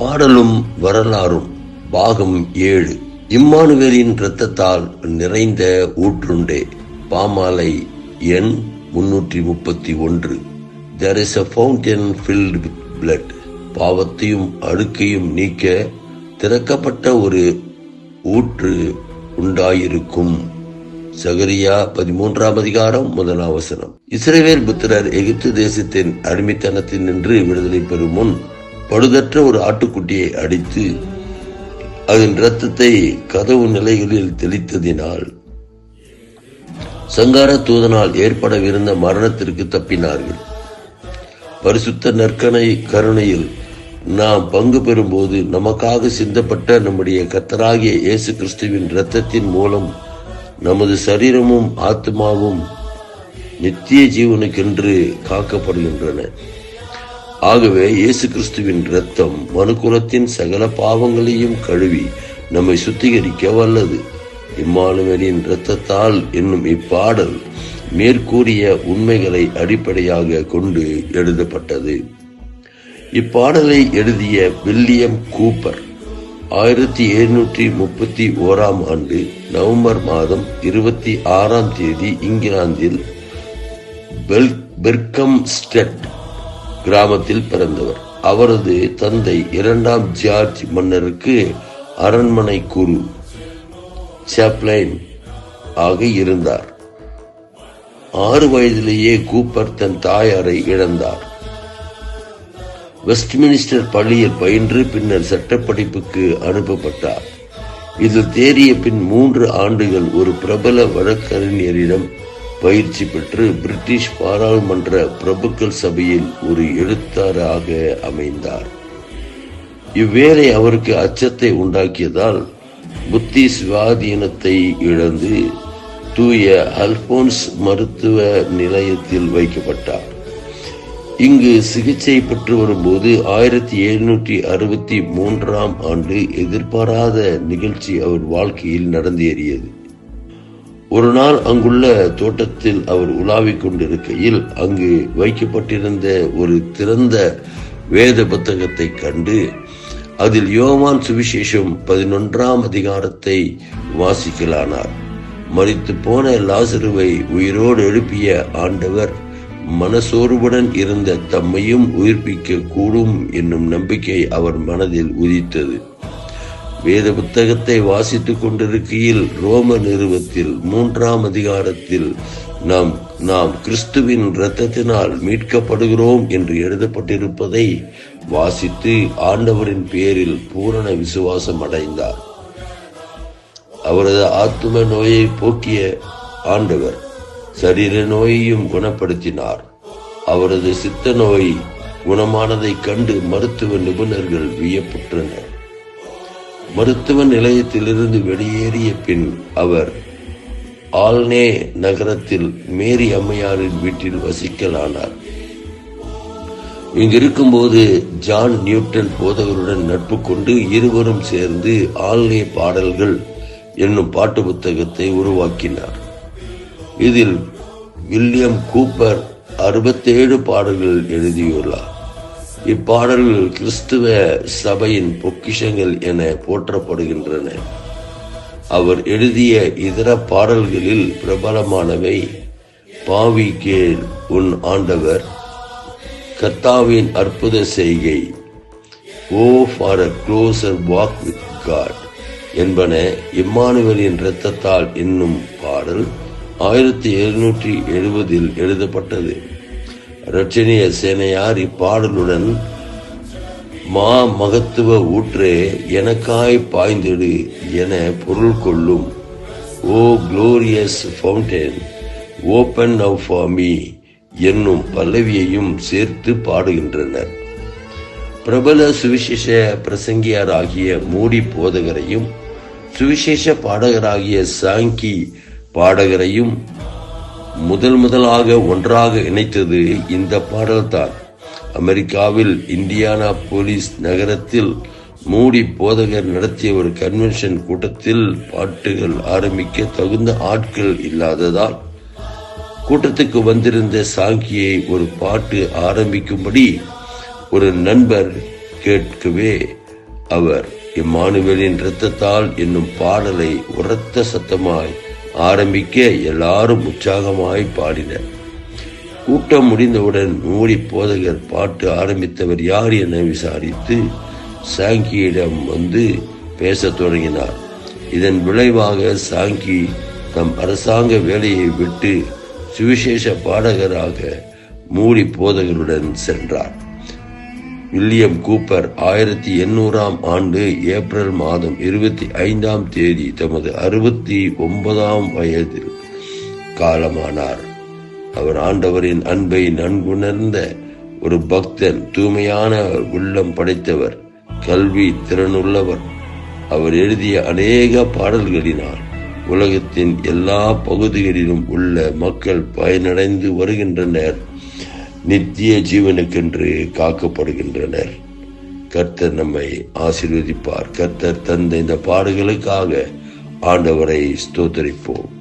பாடலும் வரலாறும். பாகம் ஏழு. இம்மானுவேலின் இரத்தத்தால் நிறைந்த ஊற்றுண்டே. பாமாலை எண் முன்னூற்றி முப்பத்தி ஒன்று there is a fountain filled with blood பாவத்தையும் அழுக்கையும் நீக்க திறக்கப்பட்ட ஒரு ஊற்று உண்டாயிருக்கும். சகரியா பதிமூன்றாம் அதிகாரம் முதல் அவசரம் இஸ்ரேவேல் புத்திரர் எகிப்து தேசத்தின் அடிமைத்தனத்தில் நின்று விடுதலை பெறும் முன் பழுதற்ற ஒரு ஆட்டுக்குட்டியை அடித்து அதன் இரத்தத்தை கதவு நிலைகளில் தெளித்ததினால் சங்கார தூதனால் ஏற்படவிருந்த மரணத்திற்கு தப்பினார்கள். பரிசுத்த நற்கனை கருணையில் நாம் பங்கு பெறும்போது நமக்காக சிந்தப்பட்ட நம்முடைய கத்தராகிய இயேசு கிறிஸ்துவின் இரத்தத்தின் மூலம் நமது சரீரமும் ஆத்மாவும் நித்திய ஜீவனுக்கென்று காக்கப்படுகின்றன. ஆகவே இயேசு கிறிஸ்துவின் இரத்தம் மனுக்குலத்தின் சகல பாவங்களையும் கழுவி நம்மை சுத்திகரிக்க வல்லது. இம்மானுவலின் இரத்தத்தால் என்னும் இப்பாடல் மேற்கூறிய உண்மைகளை அடிப்படையாக கொண்டு எழுதப்பட்டது. இப்பாடலை எழுதிய வில்லியம் கூப்பர் ஆயிரத்தி எழுநூற்றி முப்பத்தி ஓராம் ஆண்டு நவம்பர் மாதம் இருபத்தி ஆறாம் தேதி இங்கிலாந்தில் பெல் பெர்கம் ஸ்டெட் கிராமத்தில் பிறந்தவர். அவரது தந்தை இரண்டாம் ஜார்ஜ் மன்னருக்கு அரண்மனை குரு ஆக இருந்தார். ஆறு வயதிலேயே கூப்பர் தன் தாயாரை இழந்தார். வெஸ்ட்மினிஸ்டர் பள்ளியில் பயின்று பின்னர் சட்டப்படிப்புக்கு அனுப்பப்பட்டார். இதில் தேறிய பின் மூன்று ஆண்டுகள் ஒரு பிரபல வழக்கறிஞரிடம் பயிற்சி பெற்று பிரிட்டிஷ் பாராளுமன்ற பிரபுக்கள் சபையில் ஒரு எழுத்தாராக அமைந்தார். இவ்வேலை அவருக்கு அச்சத்தை உண்டாக்கியதால் புத்தி சுவாதீனத்தை இழந்து தூய அல்போன்ஸ் மருத்துவ நிலையத்தில் வைக்கப்பட்டார். இங்கு சிகிச்சை பெற்று வரும்போது ஆயிரத்தி எழுநூற்றி அறுபத்தி மூன்றாம் ஆண்டு எதிர்பாராத நிகழ்ச்சி அவர் வாழ்க்கையில் நடந்தேறியது. ஒரு நாள் அங்குள்ள தோட்டத்தில் அவர் உலாவிக் கொண்டிருக்கையில் அங்கு வைக்கப்பட்டிருந்த ஒரு திறந்த வேத புத்தகத்தை கண்டு அதில் யோவான் சுவிசேஷம் பதினொன்றாம் அதிகாரத்தை வாசிக்கலானார். மறித்து போன லாசருவை உயிரோடு எழுப்பிய ஆண்டவர் மனசோர்வுடன் இருந்த தம்மையும் உயிர்ப்பிக்க கூடும் என்னும் நம்பிக்கை அவர் மனதில் உதித்தது. வேத புத்தகத்தை வாசித்துக் கொண்டிருக்கையில் ரோம நிறுவத்தில் மூன்றாம் அதிகாரத்தில் நாம் நாம் கிறிஸ்துவின் இரத்தத்தினால் மீட்கப்படுகிறோம் என்று எழுதப்பட்டிருப்பதை வாசித்து ஆண்டவரின் பேரில் பூரண விசுவாசம் அடைந்தார். அவரது ஆத்தும நோயை போக்கிய ஆண்டவர் சரீர நோயையும் குணப்படுத்தினார். அவரது சித்த நோய் குணமானதைக் கண்டு மருத்துவ நிபுணர்கள் வியப்புற்றனர். மருத்துவ நிலையத்திலிருந்து வெளியேறிய பின் அவர் ஆல்னே நகரத்தில் மேரி அம்மையாரின் வீட்டில் வசிக்கலானார். இங்கிருக்கும்போது ஜான் நியூட்டன் போதகருடன் நட்பு கொண்டு இருவரும் சேர்ந்து ஆல்னே பாடல்கள் என்னும் பாட்டு புத்தகத்தை உருவாக்கினார். இதில் வில்லியம் கூப்பர் அறுபத்தேழு பாடல்கள் எழுதியுள்ளார். இப்பாடல்கள் கிறிஸ்துவ சபையின் பொக்கிஷங்கள் என போற்றப்படுகின்றன. அவர் எழுதிய இதர பாடல்களில் பிரபலமானவை பாவி கேள் உன் ஆண்டவர் கர்த்தாவின் அற்புத செய்கை O for a closer walk with God என்பன இம்மானுவலின் இரத்தத்தால் என்னும் பாடல் ஆயிரத்தி எழுநூற்றி எழுபதில் எழுதப்பட்டது. ரட்சணிய சேனையார் இப்பாடலுடன் மா மகத்துவ ஊற்றே எனக்காய் பாய்ந்திடு என பொருள் கொள்ளும். O glorious fountain open now for me என்னும் பல்லவியையும் சேர்த்து பாடுகின்றனர். பிரபல சுவிசேஷ பிரசங்கியாராகிய மூடி போதகரையும் சுவிசேஷ பாடகராகிய சாங்கி பாடகரையும் முதல் முதலாக ஒன்றாக இணைத்தது இந்த பாடல்தான். அமெரிக்காவில் இந்தியானா போலீஸ் நகரத்தில் மூடி போதகர் நடத்திய ஒரு கன்வென்ஷன் கூட்டத்தில் பாட்டுகள் ஆரம்பிக்க தகுந்த ஆட்கள் இல்லாததால் கூட்டத்துக்கு வந்திருந்த சாங்கியை ஒரு பாட்டு ஆரம்பிக்கும்படி ஒரு நண்பர் கேட்கவே அவர் இம்மானுவேலின் இரத்தத்தால் என்னும் பாடலை உரத்த சத்தமாய் ஆரம்பிக்க எல்லாரும் உற்சாகமாய் பாடினர். கூட்டம் முடிந்தவுடன் மூடி போதகர் பாட்டு ஆரம்பித்தவர் யார் என விசாரித்து சாங்கியிடம் வந்து பேசத் தொடங்கினார். இதன் விளைவாக சாங்கி தம் அரசாங்க வேலையை விட்டு சுவிசேஷ பாடகராக மூடி போதகருடன் சென்றார். வில்லியம் கூப்பர் ஆயிரத்தி எண்ணூறாம் ஆண்டு ஏப்ரல் மாதம் இருபத்தி ஐந்தாம் தேதி தமது அறுபத்தி ஒன்பதாம் வயதில் காலமானார். அவர் ஆண்டவரின் அன்பை நன்குணர்ந்த ஒரு பக்தன் தூய்மையான உள்ளம் படைத்தவர் கல்வி திறனுள்ளவர். அவர் எழுதிய அநேக பாடல்களினால் உலகத்தின் எல்லா பகுதிகளிலும் உள்ள மக்கள் பயனடைந்து வருகின்றனர். நித்திய ஜீவனுக்கென்று காக்கப்படுகின்றனர். கர்த்தர் நம்மை ஆசீர்வதிப்பார். கர்த்தர் தந்த இந்த பாடுகளுக்காக ஆண்டவரை ஸ்தோத்தரிப்போம்.